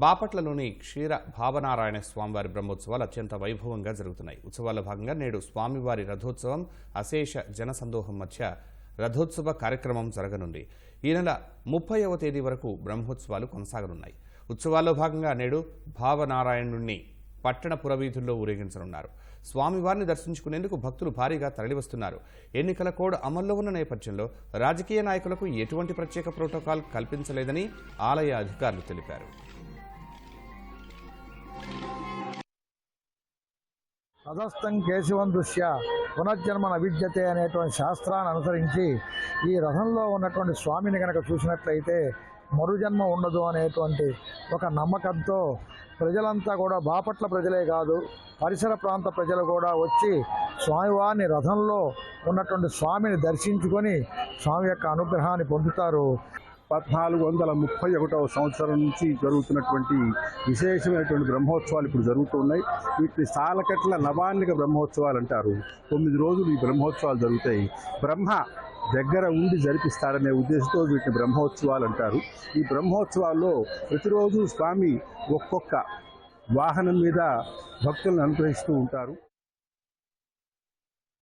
బాపట్లలోని క్షీర భావనారాయణ స్వామివారి బ్రహ్మోత్సవాలు అత్యంత వైభవంగా జరుగుతున్నాయి. ఉత్సవాల్లో భాగంగా నేడు స్వామివారి రథోత్సవం అశేష జనసందోహం మధ్య రథోత్సవ కార్యక్రమం జరగనుంది. ఈ నెల ముప్పైవ తేదీ వరకు బ్రహ్మోత్సవాలు కొనసాగనున్నాయి. ఉత్సవాల్లో భాగంగా నేడు భావనారాయణుణ్ణి పట్టణ పురవీధుల్లో ఊరేగించనున్నారు. స్వామివారిని దర్శించుకునేందుకు భక్తులు భారీగా తరలివస్తున్నారు. ఎన్నికల కోడ్ అమల్లో ఉన్న నేపథ్యంలో రాజకీయ నాయకులకు ఎటువంటి ప్రత్యేక ప్రోటోకాల్ కల్పించలేదని ఆలయ అధికారులు తెలిపారు. తదస్థం కేశవం దృశ్య పునర్జన్మ నవిద్యతే అనేటువంటి శాస్త్రాన్ని అనుసరించి ఈ రథంలో ఉన్నటువంటి స్వామిని కనుక చూసినట్లయితే మరుజన్మ ఉండదు అనేటువంటి ఒక నమ్మకంతో ప్రజలంతా కూడా బాపట్ల ప్రజలే కాదు పరిసర ప్రాంత ప్రజలు కూడా వచ్చి స్వామివారిని రథంలో ఉన్నటువంటి స్వామిని దర్శించుకొని స్వామి యొక్క అనుగ్రహాన్ని పొందుతారు. పద్నాలుగు వందల ముప్పై ఒకటవ సంవత్సరం నుంచి జరుగుతున్నటువంటి విశేషమైనటువంటి బ్రహ్మోత్సవాలు ఇప్పుడు జరుగుతూ ఉన్నాయి. వీటిని సాలకట్ల నవాన్నిక బ్రహ్మోత్సవాలు అంటారు. తొమ్మిది రోజులు ఈ బ్రహ్మోత్సవాలు జరుగుతాయి. బ్రహ్మ దగ్గర ఉండి జరిపిస్తారనే ఉద్దేశంతో వీటిని బ్రహ్మోత్సవాలు అంటారు. ఈ బ్రహ్మోత్సవాల్లో ప్రతిరోజు స్వామి ఒక్కొక్క వాహనం మీద భక్తులను అనుగ్రహిస్తూ ఉంటారు.